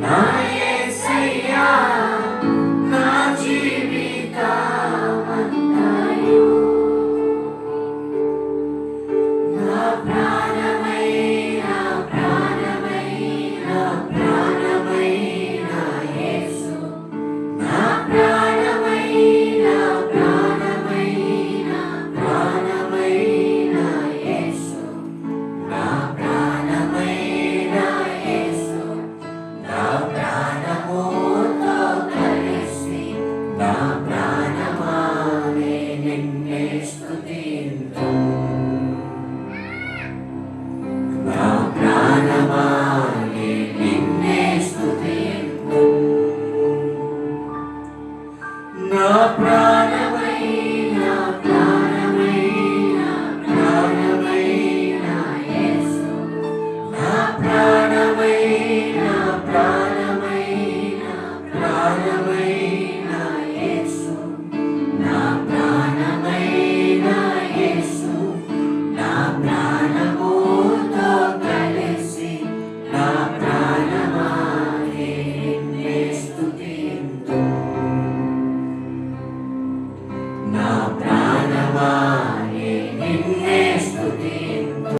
Nine. నా ప్రాణమా నిన్నే స్తుతింతుం. నా ప్రాణమా నిన్నే స్తుతింతుం. నా ప్రాణ